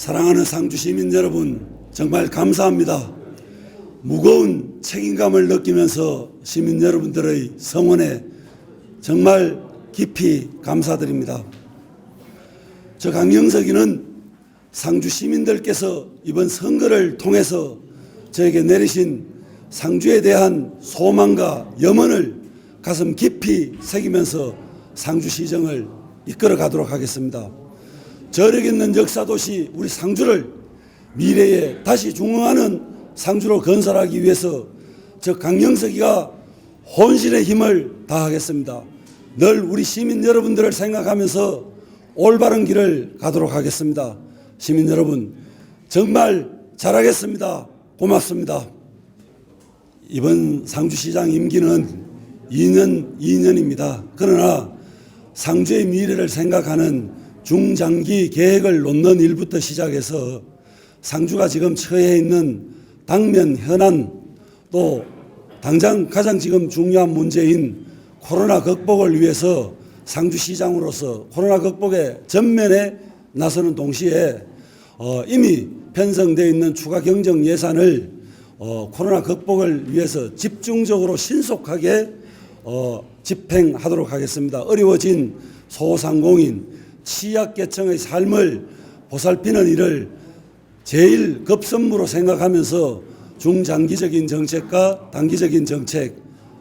사랑하는 상주 시민 여러분, 정말 감사합니다. 무거운 책임감을 느끼면서 시민 여러분들의 성원에 정말 깊이 감사드립니다. 저 강영석이는 상주 시민들께서 이번 선거를 통해서 저에게 내리신 상주에 대한 소망과 염원을 가슴 깊이 새기면서 상주시정을 이끌어 가도록 하겠습니다. 저력 있는 역사도시 우리 상주를 미래에 다시 중흥하는 상주로 건설하기 위해서 저 강영석이가 혼신의 힘을 다하겠습니다. 늘 우리 시민 여러분들을 생각하면서 올바른 길을 가도록 하겠습니다. 시민 여러분, 정말 잘하겠습니다. 고맙습니다. 이번 상주시장 임기는 2년, 2년입니다. 그러나 상주의 미래를 생각하는 중장기 계획을 놓는 일부터 시작해서 상주가 지금 처해 있는 당면 현안 또 당장 가장 지금 중요한 문제인 코로나 극복을 위해서 상주시장으로서 코로나 극복의 전면에 나서는 동시에 어, 이미 편성되어 있는 추가 경정 예산을 어, 코로나 극복을 위해서 집중적으로 신속하게 어, 집행하도록 하겠습니다. 어려워진 소상공인, 취약계층의 삶을 보살피는 일을 제일 급선무로 생각하면서 중장기적인 정책과 단기적인 정책,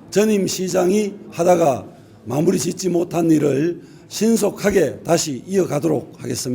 전임 시장이 하다가 마무리 짓지 못한 일을 신속하게 다시 이어가도록 하겠습니다.